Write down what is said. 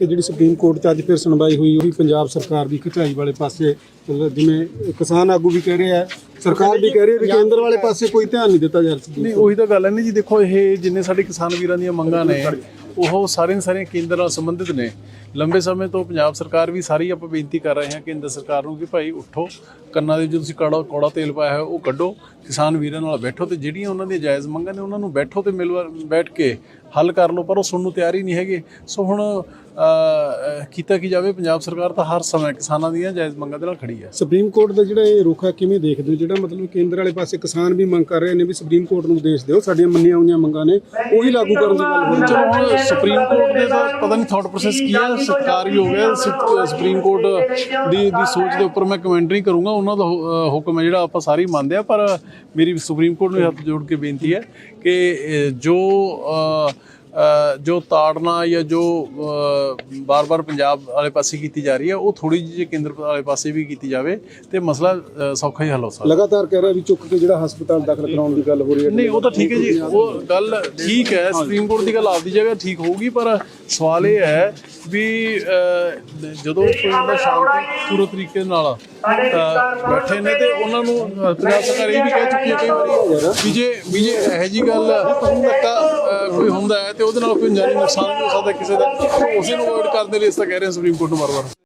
ਕਿ ਜਿਹੜੀ supreme court 'ਚ ਅੱਜ ਫਿਰ ਸੁਣਵਾਈ ਹੋਈ ਉਹੀ ਪੰਜਾਬ ਸਰਕਾਰ ਦੀ ਖਿਚਾਈ ਵਾਲੇ ਪਾਸੇ ਮਤਲਬ ਜਿਵੇਂ ਕਿਸਾਨ ਆਗੂ ਵੀ ਕਹਿ ਰਹੇ ਆ ਸਰਕਾਰ ਵੀ ਕਹਿ ਰਹੀ ਹੈ ਵੀ ਕੇਂਦਰ ਵਾਲੇ ਪਾਸੇ ਕੋਈ ਧਿਆਨ ਨਹੀਂ ਦਿੱਤਾ ਜਾ ਰਿਹਾ ਨਹੀਂ ਉਹੀ ਤਾਂ ਗੱਲ ਹੈ ਨਹੀਂ ਜੀ ਦੇਖੋ ਇਹ ਜਿੰਨੇ ਸਾਡੇ ਕਿਸਾਨ ਵੀਰਾਂ ਦੀਆਂ ਮੰਗਾਂ ਨੇ ਉਹ ਸਾਰੀਆਂ ਸਾਰੀਆਂ ਕੇਂਦਰ ਨਾਲ ਸੰਬੰਧਿਤ ਨੇ। ਲੰਬੇ ਸਮੇਂ ਤੋਂ ਪੰਜਾਬ ਸਰਕਾਰ ਵੀ ਸਾਰੀ ਆਪਾਂ ਬੇਨਤੀ ਕਰ ਰਹੇ ਹਾਂ ਕੇਂਦਰ ਸਰਕਾਰ ਨੂੰ ਕਿ ਭਾਈ ਉੱਠੋ ਕੰਨਾਂ ਦੇ ਜੋ ਤੁਸੀਂ ਕੜਾ ਕੌੜਾ ਤੇਲ ਪਾਇਆ ਹੈ ਉਹ ਕੱਢੋ ਕਿਸਾਨ ਵੀਰਾਂ ਨਾਲ ਬੈਠੋ ਤੇ ਜਿਹੜੀਆਂ ਉਹਨਾਂ ਦੀਆਂ ਜਾਇਜ਼ ਮੰਗਾਂ ਨੇ ਉਹਨਾਂ ਨੂੰ ਬੈਠੋ ਤੇ ਮਿਲ ਬੈਠ ਕੇ ਹੱਲ ਕਰ ਲਓ ਪਰ ਉਹ ਸੁਣਨ ਨੂੰ ਤਿਆਰ ਹੀ ਨਹੀਂ ਹੈਗੇ। ਸੋ ਹੁਣ ਕੀਤਾ ਕੀ ਜਾਵੇ? ਪੰਜਾਬ ਸਰਕਾਰ ਤਾਂ ਹਰ ਸਮੇਂ ਕਿਸਾਨਾਂ ਦੀਆਂ ਜਾਇਜ਼ ਮੰਗਾਂ ਦੇ ਨਾਲ ਖੜੀ ਹੈ। ਸੁਪਰੀਮ ਕੋਰਟ ਦਾ ਜਿਹੜਾ ਇਹ ਰੁਖ ਹੈ ਕਿਵੇਂ ਦੇਖਦੇ ਹੋ? ਜਿਹੜਾ ਮਤਲਬ ਕੇਂਦਰ ਵਾਲੇ ਪਾਸੇ ਕਿਸਾਨ ਵੀ ਮੰਗ ਕਰ ਰਹੇ ਨੇ ਵੀ ਸੁਪਰੀਮ ਕੋਰਟ ਨੂੰ ਉਪਦੇਸ਼ ਦਿਓ ਸਾਡੀਆਂ ਮੰਨੀਆਂ ਹੋਈਆਂ ਮੰਗਾਂ ਨੇ ਉਹ ਲਾਗੂ ਕਰਨ ਦੀ ਗੱਲ ਹੋ ਰਹੀ ਚਲੋ ਹੁਣ ਸੁਪਰੀਮ ਕੋਰਟ ਦੇ ਤਾਂ ਪਤਾ ਨਹੀਂ ਥਾਟ ਪ੍ਰੋਸੈਸ ਕੀ ਹੈ ਸਰਕਾਰ ਹੀ। ਹੋ ਗਿਆ ਸੁਪਰੀਮ ਕੋਰਟ ਦੀ ਦੀ ਸੋਚ ਦੇ ਉੱਪਰ ਮੈਂ ਕਮੈਂਟ ਨਹੀਂ ਕਰੂੰਗਾ ਉਹਨਾਂ ਦਾ ਹੁਕਮ ਹੈ ਜਿਹੜਾ ਆਪਾਂ ਸਾਰੇ ਮੰਨਦੇ ਆ ਪਰ ਮੇਰੀ ਸੁਪਰੀਮ ਕੋਰਟ ਨੂੰ ਹੱਥ ਜੋੜ ਕੇ ਬੇਨਤੀ ਹੈ ਕਿ ਜੋ ਜੋ ਤਾੜਨਾ ਜਾਂ ਜੋ ਬਾਰ-ਬਾਰ ਪੰਜਾਬ ਵਾਲੇ ਪਾਸੇ ਕੀਤੀ ਜਾ ਰਹੀ ਹੈ ਉਹ ਥੋੜੀ ਜਿਹੀ ਕੇਂਦਰ ਵਾਲੇ ਪਾਸੇ ਵੀ ਕੀਤੀ ਜਾਵੇ ਤੇ ਮਸਲਾ ਸੌਖਾ ਹੀ ਹੱਲ ਹੋ ਸਕਦਾ। ਲਗਾਤਾਰ ਕਹਿ ਰਿਹਾ ਵੀ ਚੁੱਕ ਕੇ ਜਿਹੜਾ ਹਸਪਤਾਲ ਦਾਖਲ ਕਰਾਉਣ ਦੀ ਗੱਲ ਹੋ ਰਹੀ ਹੈ। ਨਹੀਂ ਉਹ ਤਾਂ ਠੀਕ ਹੈ ਜੀ। ਉਹ ਗੱਲ ਠੀਕ ਹੈ ਸੁਪਰੀਮ ਕੋਰਟ ਦੀ ਗੱਲ ਆਪਦੀ ਜਗ੍ਹਾ ਠੀਕ ਹੋਊਗੀ ਪਰ ਸਵਾਲ ਇਹ ਹੈ ਵੀ ਜਦੋਂ ਕੋਈ ਬੰਦਾ ਸ਼ਾਂਤੀ ਪੂਰੇ ਤਰੀਕੇ ਨਾਲ ਬੈਠੇ ਨੇ ਤੇ ਉਹਨਾਂ ਨੂੰ ਪੰਜਾਬ ਸਰਕਾਰ ਇਹ ਵੀ ਕਹਿ ਚੁੱਕੀ ਹੈ ਕਈ ਵਾਰੀ ਵੀ ਜੇ ਵੀ ਜੇ ਇਹੋ ਜੀ ਗੱਲ ਧੱਕਾ ਕੋਈ ਹੁੰਦਾ ਹੈ ਤੇ ਉਹਦੇ ਨਾਲ ਕੋਈ ਜਾਨੀ ਨੁਕਸਾਨ ਵੀ ਹੋ ਸਕਦਾ ਕਿਸੇ ਦਾ। ਉਸੇ ਨੂੰ ਅਵੋਇਡ ਕਰਨ ਦੇ ਲਈ ਇਸ ਤਰ੍ਹਾਂ ਕਹਿ ਰਹੇ ਹਾਂ ਸੁਪਰੀਮ ਕੋਰਟ ਨੂੰ ਵਾਰ-ਵਾਰ।